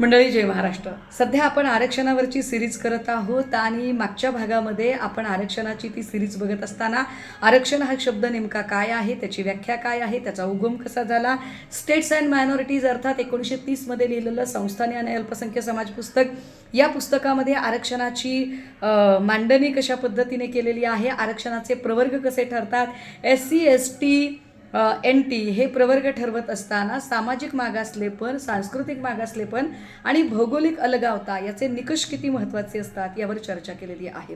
मंडळी जय महाराष्ट्र. सध्या आपण आरक्षणावरची सिरीज करत आहोत आणि मागच्या भागामध्ये आपण आरक्षणाची ती सिरीज बघत असताना आरक्षण हा शब्द नेमका काय आहे त्याची व्याख्या काय आहे त्याचा उगम कसा झाला? स्टेट्स अँड मायनॉरिटीज अर्थात एकोणीसशे तीसमध्ये लिहिलेलं संस्थाने आणि अल्पसंख्य समाज पुस्तक या पुस्तकामध्ये आरक्षणाची मांडणी कशा पद्धतीने केलेली आहे आरक्षणाचे प्रवर्ग कसे ठरतात? S C S T N T हे प्रवर्ग ठरवत असताना सामाजिक मागासलेपण सांस्कृतिक मागासलेपण आणि भौगोलिक अलगावता याचे निकष किती महत्त्वाचे असतात यावर चर्चा केलेली आहे.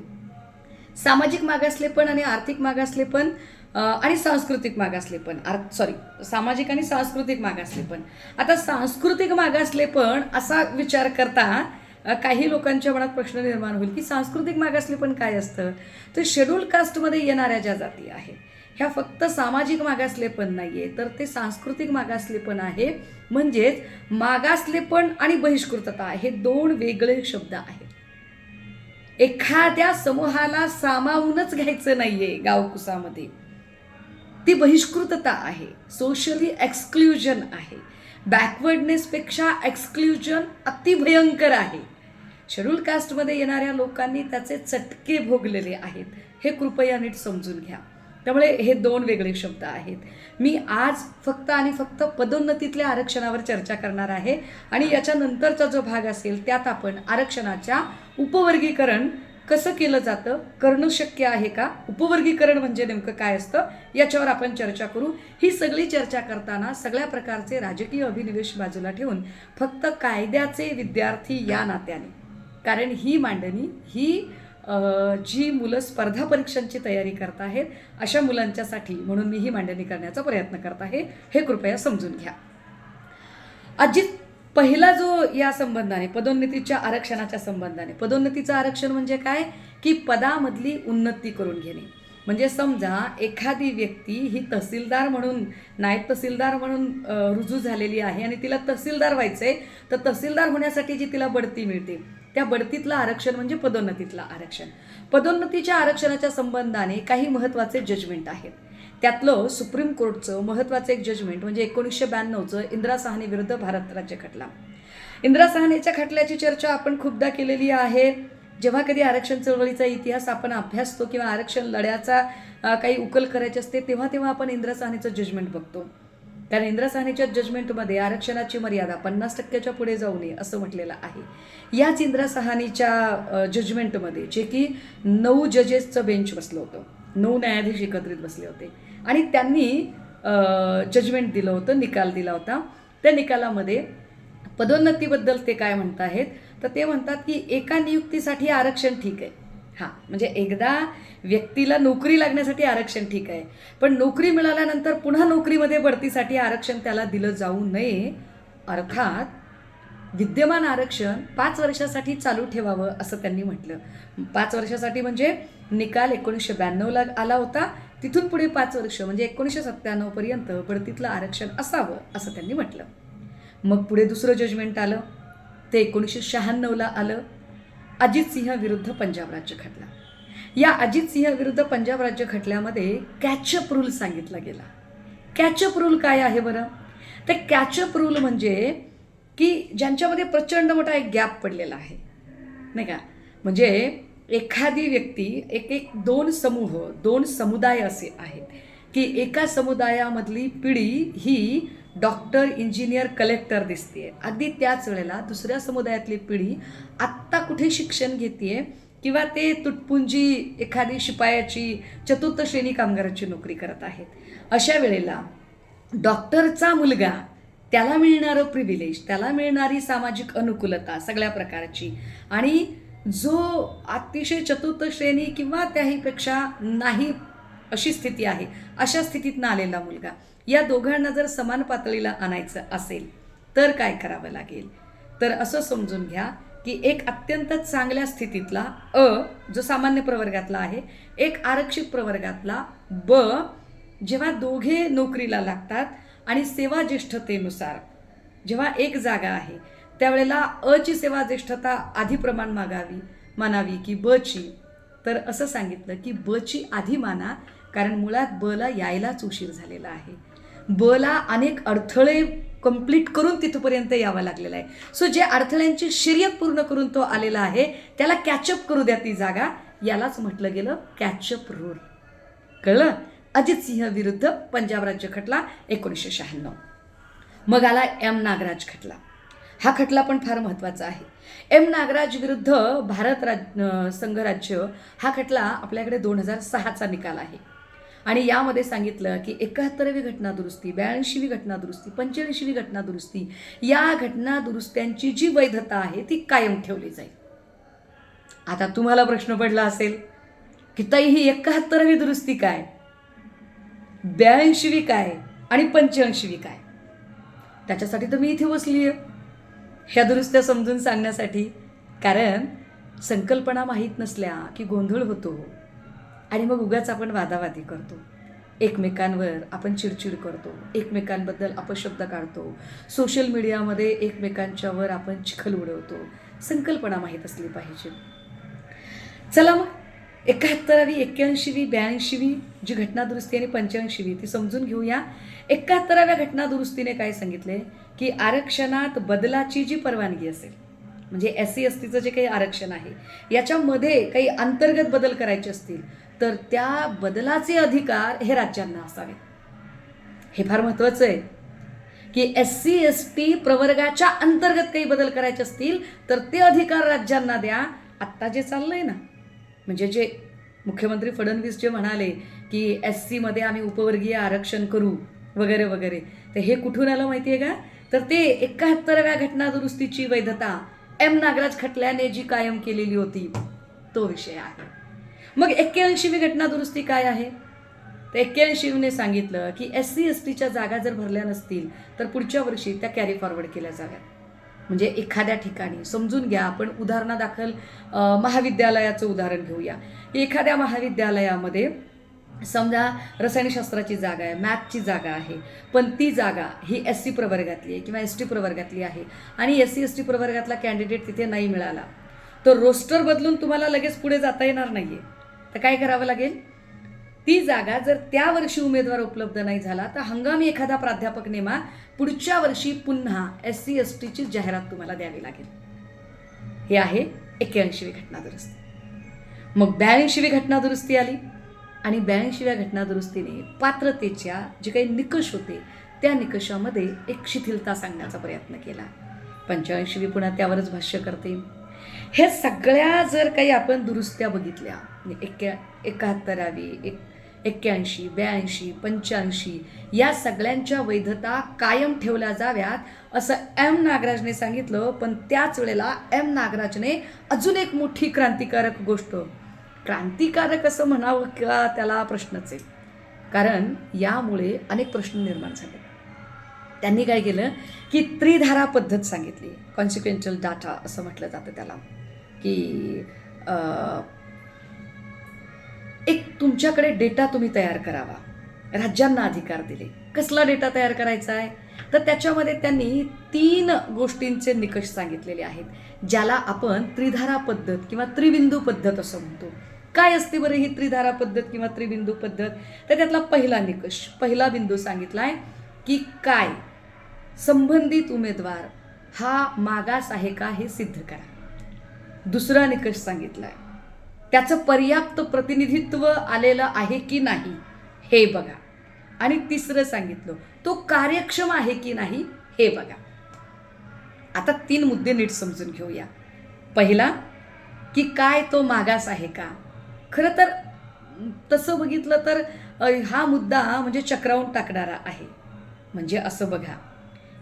सामाजिक मागासलेपण आणि आर्थिक मागासलेपण आणि सांस्कृतिक मागासलेपण आर सॉरी सामाजिक आणि सांस्कृतिक मागासलेपण आता सांस्कृतिक मागासलेपण असा विचार करता काही लोकांच्या मनात प्रश्न निर्माण होईल की सांस्कृतिक मागासलेपण काय असतं? तर शेड्यूल कास्टमध्ये येणाऱ्या ज्या जाती आहेत ह्या फक्त सामाजिक मागासलेपण नाही आहे तर ते सांस्कृतिक मागासलेपण आहे. म्हणजेच मागासलेपण आणि बहिष्कृतता हे दोन वेगळे शब्द आहेत. एखाद्या समूहाला सामावूनच घ्यायचं नाही आहे गावकुसामध्ये. ती बहिष्कृतता आहे सोशली एक्सक्ल्युजन आहे. बॅकवर्डनेसपेक्षा एक्सक्ल्युजन अतिभयंकर आहे. शेड्यूल कास्टमध्ये येणाऱ्या लोकांनी त्याचे चटके भोगलेले आहेत. हे कृपया नीट समजून घ्या. त्यामुळे हे दोन वेगळे शब्द आहेत. मी आज फक्त आणि फक्त पदोन्नतीतल्या आरक्षणावर चर्चा करणार आहे आणि याच्यानंतरचा जो भाग असेल त्यात आपण आरक्षणाच्या उपवर्गीकरण कसं केलं जातं करणं शक्य आहे का उपवर्गीकरण म्हणजे नेमकं काय असतं याच्यावर आपण चर्चा करू. ही सगळी चर्चा करताना सगळ्या प्रकारचे राजकीय अभिनिवेश बाजूला ठेवून फक्त कायद्याचे विद्यार्थी या नात्याने. कारण ही मांडणी ही जी मुलं स्पर्धा परीक्षांची तयारी करत आहेत अशा मुलांच्यासाठी म्हणून मी ही मांडणी करण्याचा प्रयत्न करत आहे. हे कृपया समजून घ्या. अजित पहिला जो या संबंधाने पदोन्नतीच्या आरक्षणाच्या संबंधाने पदोन्नतीचं आरक्षण म्हणजे काय? की पदामधली उन्नती करून घेणे. म्हणजे समजा एखादी व्यक्ती ही तहसीलदार म्हणून नायब तहसीलदार म्हणून रुजू झालेली आहे आणि तिला तहसीलदार व्हायचं आहे तर तहसीलदार होण्यासाठी जी तिला बढती मिळते त्या बढतीतलं आरक्षण म्हणजे पदोन्नतीतलं आरक्षण. पदोन्नतीच्या आरक्षणाच्या संबंधाने काही महत्त्वाचे जजमेंट आहेत. त्यातलं सुप्रीम कोर्टचं महत्त्वाचं एक जजमेंट म्हणजे एकोणीसशे ब्याण्णवचं इंदिरा साहनी विरुद्ध भारत राज्य खटला. इंदिरा साहनीच्या खटल्याची चर्चा आपण खूपदा केलेली आहे. जेव्हा कधी आरक्षण चळवळीचा इतिहास आपण अभ्यासतो किंवा आरक्षण लढ्याचा काही उकल करायची असते तेव्हा तेव्हा आपण इंदिरा साहनीचं जजमेंट बघतो. कारण इंद्र साहनीच्या जजमेंटमध्ये आरक्षणाची मर्यादा पन्नास टक्क्याच्या पुढे जाऊ नये असं म्हटलेलं आहे. याच इंदिरा साहनीच्या जजमेंटमध्ये जे की नऊ जजेसचं बेंच बसलं होतं. नऊ न्यायाधीश एकत्रित बसले होते. आणि त्यांनी जजमेंट दिलं होतं निकाल दिला होता. त्या निकालामध्ये पदोन्नतीबद्दल ते काय म्हणत आहेत? तर ते म्हणतात की एका नियुक्तीसाठी आरक्षण ठीक आहे. हां म्हणजे एकदा व्यक्तीला नोकरी लागण्यासाठी आरक्षण ठीक आहे पण नोकरी मिळाल्यानंतर पुन्हा नोकरीमध्ये बढतीसाठी आरक्षण त्याला दिलं जाऊ नये अर्थात विद्यमान आरक्षण पाच वर्षासाठी चालू ठेवावं असं त्यांनी म्हटलं. पाच वर्षासाठी म्हणजे निकाल एकोणीसशे ब्याण्णवला आला होता तिथून पुढे पाच वर्ष म्हणजे एकोणीसशे सत्त्याण्णवपर्यंत बढतीतलं आरक्षण असावं असं त्यांनी म्हटलं. मग पुढे दुसरं जजमेंट आलं ते एकोणीसशे शहाण्णवला आलं अजित सिंह विरुद्ध पंजाब राज्य खटला. या अजित सिंह विरुद्ध पंजाब राज्य खटल्यामध्ये कॅचअप रूल सांगितला गेला. कॅचअप रूल काय आहे बरं? ते कॅचअप रूल म्हणजे की ज्यांच्यामध्ये प्रचंड मोठा एक गॅप पडलेला आहे. नाही का? म्हणजे एखादी व्यक्ती एक एक दोन समूह दोन समुदाय असे आहेत की एका समुदायामधली पिढी ही डॉक्टर इंजिनियर कलेक्टर दिसते अगदी त्याच वेळेला दुसऱ्या समुदायातली पिढी आत्ता कुठे शिक्षण घेते किंवा ते तुटपुंजी एखादी शिपायाची चतुर्थ श्रेणी कामगाराची नोकरी करत आहेत. अशा वेळेला डॉक्टरचा मुलगा त्याला मिळणारं प्रिव्हिलेज त्याला मिळणारी सामाजिक अनुकूलता सगळ्या प्रकारची आणि जो अतिशय चतुर्थ श्रेणी किंवा त्याहीपेक्षा नाही अशी स्थिती आहे. अशा स्थितीतनं आलेला मुलगा. या दोघांना जर समान पातळीला आणायचं असेल तर काय करावं लागेल? तर असं समजून घ्या की एक अत्यंत चांगल्या स्थितीतला अ जो सामान्य प्रवर्गातला आहे एक आरक्षित प्रवर्गातला ब जेव्हा दोघे नोकरीला लागतात आणि सेवा ज्येष्ठतेनुसार जेव्हा एक जागा आहे त्यावेळेला अची सेवा ज्येष्ठता आधी प्रमाण मागावी मानावी की बची तर असं सांगितलं की बची आधी माना कारण मुळात बला यायलाच उशीर झालेला आहे. बला अनेक अडथळे कंप्लीट करून तिथपर्यंत यावं लागलेलं आहे. सो जे अडथळ्यांची शर्यत पूर्ण करून तो आलेला आहे त्याला कॅचअप करू द्या ती जागा. यालाच म्हटलं गेलं कॅचअप रूल कळलं? अजित सिंह विरुद्ध पंजाब राज्य खटला एकोणीसशे शहाण्णव. मग आला एम नागराज खटला. हा खटला पण फार महत्त्वाचा आहे. एम नागराज विरुद्ध भारत राज संघराज्य हा खटला आपल्याकडे दोन हजार सहाचा निकाल आहे. आणि यामध्ये सांगितलं की एकाहत्तरावी घटना दुरुस्ती ब्याऐंशीवी घटना दुरुस्ती पंच्याऐंशीवी घटना दुरुस्ती या घटना दुरुस्त्यांची जी वैधता आहे ती कायम ठेवली जाईल. आता तुम्हाला प्रश्न पडला असेल की ताई ही एकाहत्तरावी दुरुस्ती काय? ब्याऐंशीवी काय? आणि पंच्याऐंशीवी काय? त्याच्यासाठी तर मी इथे बसली आहे ह्या दुरुस्त्या समजून सांगण्यासाठी. कारण संकल्पना माहीत नसल्या की गोंधळ होतो. आणि मग उगाच आपण वादावादी करतो. एकमेकांवर आपण चिडचिड करतो. एकमेकांबद्दल अपशब्द काढतो. सोशल मीडियामध्ये एकमेकांच्यावर आपण चिखल उडवतो. संकल्पना माहीत असली पाहिजे. चला मग एकाहत्तरावी एक्क्याऐंशीवी ब्याऐंशीवी जी घटनादुरुस्ती आणि पंच्याऐंशीवी ती समजून घेऊया. एकाहत्तराव्या घटनादुरुस्तीने काय सांगितले? की आरक्षणात बदलाची जी परवानगी असेल म्हणजे एस सी एस टीचं जे काही आरक्षण आहे याच्यामध्ये काही अंतर्गत बदल करायचे असतील तर त्या बदलाचे अधिकार हे राज्यांना असावेत. हे फार महत्त्वाचं आहे. की एस सी एस टी प्रवर्गाच्या अंतर्गत काही बदल करायचे असतील तर ते अधिकार राज्यांना द्या. आत्ता जे चाललंय ना म्हणजे जे मुख्यमंत्री फडणवीस जे म्हणाले की एस सीमध्ये आम्ही उपवर्गीय आरक्षण करू वगैरे वगैरे तर हे कुठून आलं माहिती आहे का? तर ते एकाहत्तराव्या घटना दुरुस्तीची वैधता एम नागराज खटल्याने जी कायम केलेली होती तो विषय आहे. मग एक्क्याऐंशीवी घटना दुरुस्ती काय आहे? तर एक्क्याऐंशीने सांगितलं की एस सी एस टीच्या जागा जर भरल्या नसतील तर पुढच्या वर्षी त्या कॅरी फॉरवर्ड केल्या जाव्यात. म्हणजे एखाद्या ठिकाणी समजून घ्या आपण उदाहरणादाखल महाविद्यालयाचं उदाहरण घेऊया. एखाद्या महाविद्यालयामध्ये समजा रसायनशास्त्राची जागा आहे मॅथची जागा आहे पण ती जागा ही एस सी प्रवर्गातली आहे किंवा एस टी प्रवर्गातली आहे आणि एस सी एस टी प्रवर्गातला कॅन्डिडेट तिथे नाही मिळाला तर रोस्टर बदलून तुम्हाला लगेच पुढे जाता येणार नाही आहे तर काय करावं लागेल? ती जागा जर त्या वर्षी उमेदवार उपलब्ध नाही झाला तर हंगामी एखादा प्राध्यापक नेमा पुढच्या वर्षी पुन्हा एस सी एस टीची जाहिरात तुम्हाला द्यावी लागेल. हे आहे एक्क्याऐंशीवी घटना दुरुस्ती मग ब्याऐंशीवी घटना दुरुस्ती आली. आणि बँकशिवाय घटना दुरुस्तीने पात्रतेच्या जे काही निकष होते त्या निकषामध्ये एक शिथिलता सांगण्याचा प्रयत्न केला. पंच्याऐंशीवी पुन्हा त्यावरच भाष्य करते. हे सगळ्या जर काही आपण दुरुस्त्या बघितल्या म्हणजे एक्क्या एकाहत्तरावी एक एक्क्याऐंशी ब्याऐंशी पंच्याऐंशी या सगळ्यांच्या वैधता कायम ठेवल्या जाव्यात असं एम नागराजने सांगितलं पण त्याच वेळेला एम नागराजने अजून एक मोठी क्रांतिकारक गोष्ट क्रांतिकारक असं म्हणावं का त्याला प्रश्नच आहे. कारण यामुळे अनेक प्रश्न निर्माण झाले. त्यांनी काय केलं की त्रिधारा पद्धत सांगितली. कॉन्सिक्वेन्शियल डाटा असं म्हटलं जातं त्याला. की एक तुमच्याकडे डेटा तुम्ही तयार करावा. राज्यांना अधिकार दिले. कसला डेटा तयार करायचा आहे? तर त्याच्यामध्ये त्यांनी तीन गोष्टींचे निकष सांगितलेले आहेत. ज्याला आपण त्रिधारा पद्धत किंवा त्रिबिंदू पद्धत असं म्हणतो. काय असते बरं ही त्रिधारा पद्धत किंवा त्रिबिंदू पद्धत? तर त्यातला पहिला निकष पहिला बिंदू सांगितला आहे की काय? संबंधित उमेदवार हा मागास आहे का हे सिद्ध करा. दुसरा निकष सांगितला आहे त्याचं पर्याप्त प्रतिनिधित्व आलेलं आहे की नाही हे बघा. आणि तिसरं सांगितलं तो कार्यक्षम आहे की नाही हे बघा. आता तीन मुद्दे नीट समजून घेऊया. पहिला की काय तो मागास आहे का? खरं तर तसं बघितलं तर हा मुद्दा म्हणजे चक्रावून टाकणारा आहे. म्हणजे असं बघा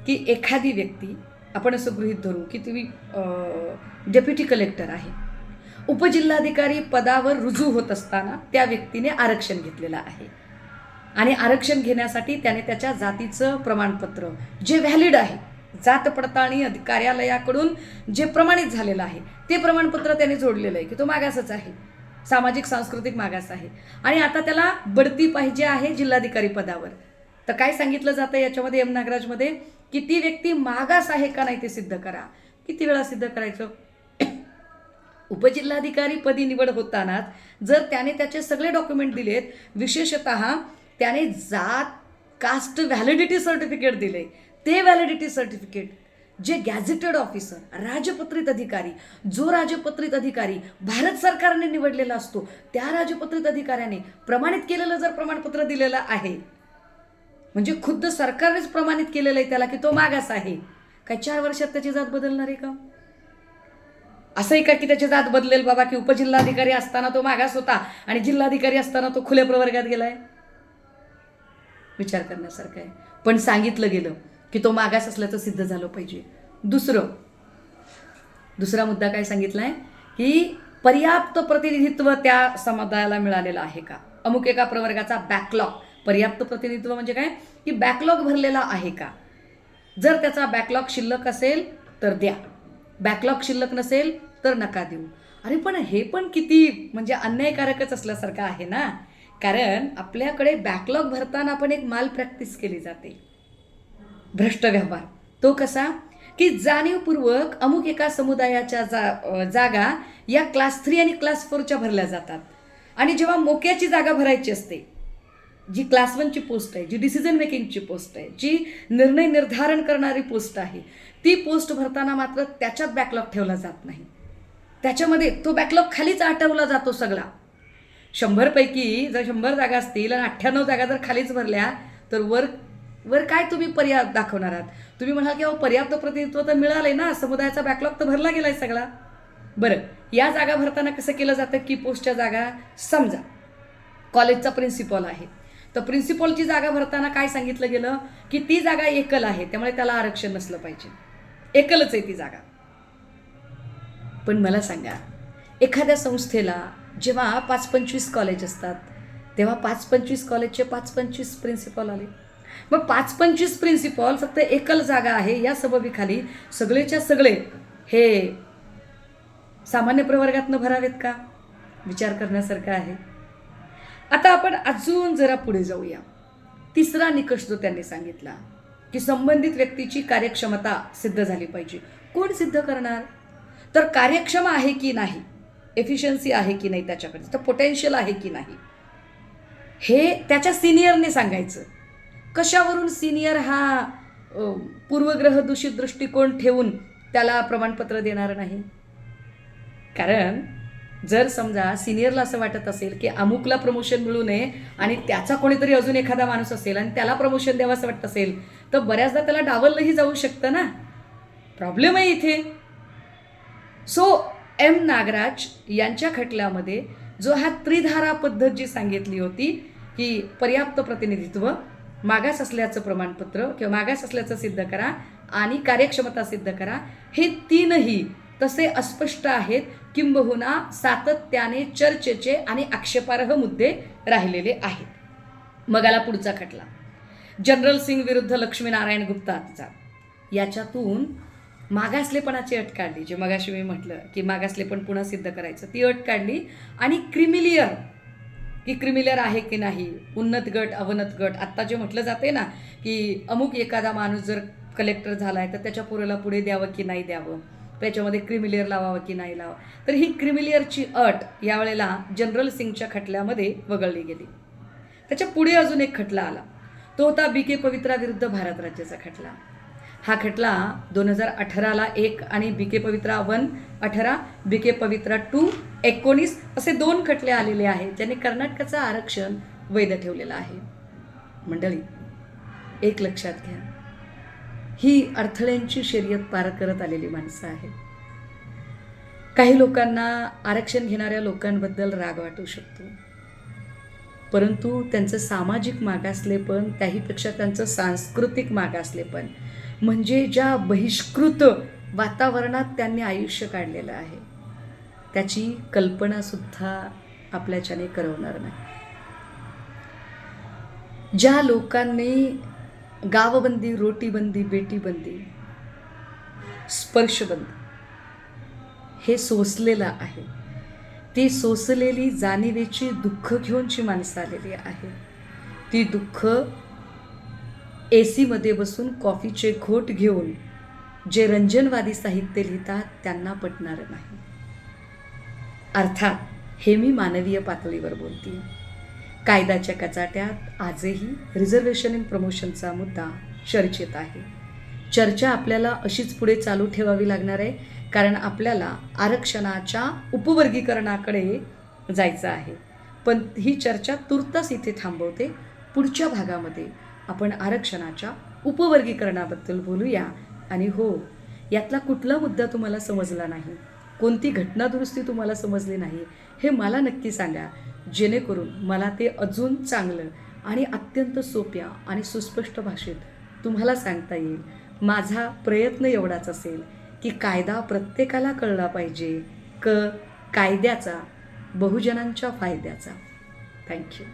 की एखादी व्यक्ती आपण असं गृहीत धरू की तुम्ही डेप्युटी कलेक्टर आहे. उपजिल्हाधिकारी पदावर रुजू होत असताना त्या व्यक्तीने आरक्षण घेतलेलं आहे. आणि आरक्षण घेण्यासाठी त्याने त्याच्या जातीचं प्रमाणपत्र जे व्हॅलिड आहे जात पडताळणी अधि- कार्यालयाकडून जे प्रमाणित झालेलं आहे ते प्रमाणपत्र त्याने जोडलेलं आहे की तो मागासच आहे. सामाजिक सांस्कृतिक मागास आहे. आणि आता त्याला बढती पाहिजे आहे जिल्हाधिकारी पदावर. तर काय सांगितलं जातं याच्यामध्ये एम नागराजमध्ये? की ती व्यक्ती मागास आहे का नाही ते सिद्ध करा. किती वेळा सिद्ध करायचं? उपजिल्हाधिकारी पदी निवड होतानाच जर त्याने त्याचे सगळे डॉक्युमेंट दिलेत विशेषत त्याने जात कास्ट व्हॅलिडिटी सर्टिफिकेट दिले. ते व्हॅलिडिटी सर्टिफिकेट जे गॅझेटेड ऑफिसर राजपत्रित अधिकारी जो राजपत्रित अधिकारी भारत सरकारने निवडलेला असतो त्या राजपत्रित अधिकाऱ्याने प्रमाणित केलेलं जर प्रमाणपत्र दिलेलं आहे म्हणजे खुद्द सरकारनेच प्रमाणित केलेलं आहे त्याला की तो मागास आहे काय चार वर्षात त्याची जात बदलणार आहे का? असंही का की त्याची जात बदलेल बाबा की उपजिल्हाधिकारी असताना तो मागास होता आणि जिल्हाधिकारी असताना तो खुल्या प्रवर्गात गेलाय? विचार करण्यासारखं आहे. पण सांगितलं गेलं की तो मागास असल्याचं सिद्ध झालं पाहिजे. दुसरं दुसरा मुद्दा काय सांगितलाय? की पर्याप्त प्रतिनिधित्व त्या समुदायाला मिळालेलं आहे का? अमुक एका प्रवर्गाचा बॅकलॉग पर्याप्त प्रतिनिधित्व म्हणजे काय? की बॅकलॉग भरलेला आहे का? जर त्याचा बॅकलॉग शिल्लक असेल तर द्या. बॅकलॉग शिल्लक नसेल तर नका देऊ. अरे पण हे पण किती म्हणजे अन्यायकारकच असल्यासारखं आहे ना? कारण आपल्याकडे बॅकलॉग भरताना पण एक माल प्रॅक्टिस केली जाते. भ्रष्ट व्यवहार तो कसा? की जाणीवपूर्वक अमुक एका समुदायाच्या जा जागा या क्लास थ्री आणि क्लास फोरच्या भरल्या जातात. आणि जेव्हा मोक्याची जागा भरायची असते जी क्लास वनची पोस्ट आहे जी डिसिजन मेकिंगची पोस्ट आहे जी निर्णय निर्धारण करणारी पोस्ट आहे ती पोस्ट भरताना मात्र त्याच्यात बॅकलॉग ठेवला जात नाही. त्याच्यामध्ये तो बॅकलॉग खालीच आठवला जातो सगळा. शंभरपैकी जर शंभर जागा असतील आणि अठ्ठ्याण्णव जागा जर खालीच भरल्या तर वर वर काय तुम्ही पर्याय दाखवणार आहात? तुम्ही म्हणाल की अहो पर्याप्त प्रतिनिधित्व तर मिळालंय ना समुदायाचा बॅकलॉग तर भरला गेलाय सगळा. बरं या जागा भरताना कसं केलं जातं? की पोस्टच्या जागा समजा कॉलेजचा प्रिन्सिपॉल आहे. तर प्रिन्सिपॉलची जागा भरताना काय सांगितलं गेलं? की ती जागा एकल आहे त्यामुळे त्याला आरक्षण नसलं पाहिजे. एकलच आहे ती जागा. पण मला सांगा एखाद्या संस्थेला जेव्हा पाच पंचवीस कॉलेज असतात तेव्हा पाच पंचवीस कॉलेजचे पाच पंचवीस प्रिन्सिपॉल आले? मग पाच पंचवीस प्रिन्सिपॉल फक्त एकल जागा आहे या सबबीखाली सगळेच्या सगळे हे सामान्य प्रवर्गातनं भरावेत का? विचार करण्यासारखं आहे. आता आपण अजून जरा पुढे जाऊया. तिसरा निकष जो त्यांनी सांगितला की संबंधित व्यक्तीची कार्यक्षमता सिद्ध झाली पाहिजे. कोण सिद्ध करणार? तर कार्यक्षम आहे की नाही? एफिशियन्सी आहे की नाही त्याच्याकडे? तर पोटेन्शियल आहे की नाही? हे त्याच्या सिनियरने सांगायचं. कशावरून सिनियर हा पूर्वग्रह दूषित दृष्टिकोन ठेवून त्याला प्रमाणपत्र देणार नाही? कारण जर समजा सिनियरला असं वाटत असेल की अमुकला प्रमोशन मिळू नये आणि त्याचा कोणीतरी अजून एखादा माणूस असेल आणि त्याला प्रमोशन द्यावं असं वाटत असेल तर बऱ्याचदा त्याला डावललंही जाऊ शकतं ना? प्रॉब्लेम आहे इथे. सो एम नागराज यांच्या खटल्यामध्ये जो हा त्रिधारा पद्धत जी सांगितली होती की पर्याप्त प्रतिनिधित्व मागास असल्याचं प्रमाणपत्र किंवा मागास असल्याचं सिद्ध करा आणि कार्यक्षमता सिद्ध करा. हे तीनही तसे अस्पष्ट आहेत किंबहुना सातत्याने चर्चेचे आणि आक्षेपार्ह मुद्दे राहिलेले आहेत. मग आला पुढचा खटला. जनरल सिंग विरुद्ध लक्ष्मीनारायण गुप्ताचा याच्यातून मागासलेपणाची अट काढली. जे मगाशी मी म्हटलं की मागासलेपण पुन्हा सिद्ध करायचं. ती अट काढली आणि क्रिमिलियर की क्रिमिलियर आहे की नाही उन्नत गट अवनत गट. आत्ता जे म्हटलं जाते ना की अमुक एखादा माणूस जर कलेक्टर झाला आहे तर त्याच्या पुरेला पुढे द्यावं की नाही द्यावं? त्याच्यामध्ये क्रिमिलियर लावावं की नाही लावा तर ही क्रिमिलियरची अट यावेळेला जनरल सिंगच्या खटल्यामध्ये वगळली गेली. त्याच्या पुढे अजून एक खटला आला. तो होता बी के पवित्रा विरुद्ध भारत राज्याचा खटला. हा खटला दोन हजार अठराला एक आणि बी के पवित्रा वन अठरा बी के पवित्रा टू एकोणीस असे दोन खटले आलेले आहेत ज्यांनी कर्नाटकाचं आरक्षण वैध ठेवलेलं आहे. मंडळी एक लक्षात घ्या. ही अडथळ्यांची शर्यत पार करत आलेली माणसं आहेत. काही लोकांना आरक्षण घेणाऱ्या लोकांबद्दल राग वाटू शकतो. परंतु त्यांचं सामाजिक मागासलेपण त्याहीपेक्षा त्यांचं सांस्कृतिक मागासलेपण म्हणजे ज्या बहिष्कृत वातावरणात त्यांनी आयुष्य काढलेलं आहे त्याची कल्पनासुद्धा आपल्याच्याने करवणार नाही. ज्या लोकांनी गावबंदी रोटीबंदी बेटीबंदी स्पर्शबंदी हे सोसलेलं आहे ती सोसलेली जाणिवेची दुःख घेऊन जी माणसं आलेली आहे ती दुःख ए सीमध्ये बसून कॉफीचे घोट घेऊन जे रंजनवादी साहित्य लिहितात त्यांना पटणार नाही. अर्थात हे मी मानवीय पातळीवर बोलते. कायद्याच्या कचाट्यात आजही रिझर्वेशन इन प्रमोशनचा मुद्दा चर्चेत आहे. चर्चा आपल्याला अशीच पुढे चालू ठेवावी लागणार आहे कारण आपल्याला आरक्षणाच्या उपवर्गीकरणाकडे जायचं आहे. पण ही चर्चा तुर्तास इथे थांबवते. पुढच्या भागामध्ये आपण आरक्षणाच्या उपवर्गीकरणाबद्दल बोलूया. आणि हो यातला कुठला मुद्दा तुम्हाला समजला नाही? कोणती घटनादुरुस्ती तुम्हाला समजली नाही? हे मला नक्की सांगा. जेणेकरून मला ते अजून चांगलं आणि अत्यंत सोप्या आणि सुस्पष्ट भाषेत तुम्हाला सांगता येईल. माझा प्रयत्न एवढाच असेल की कायदा प्रत्येकाला कळला पाहिजे. क कायद्याचा बहुजनांच्या फायद्याचा. थँक्यू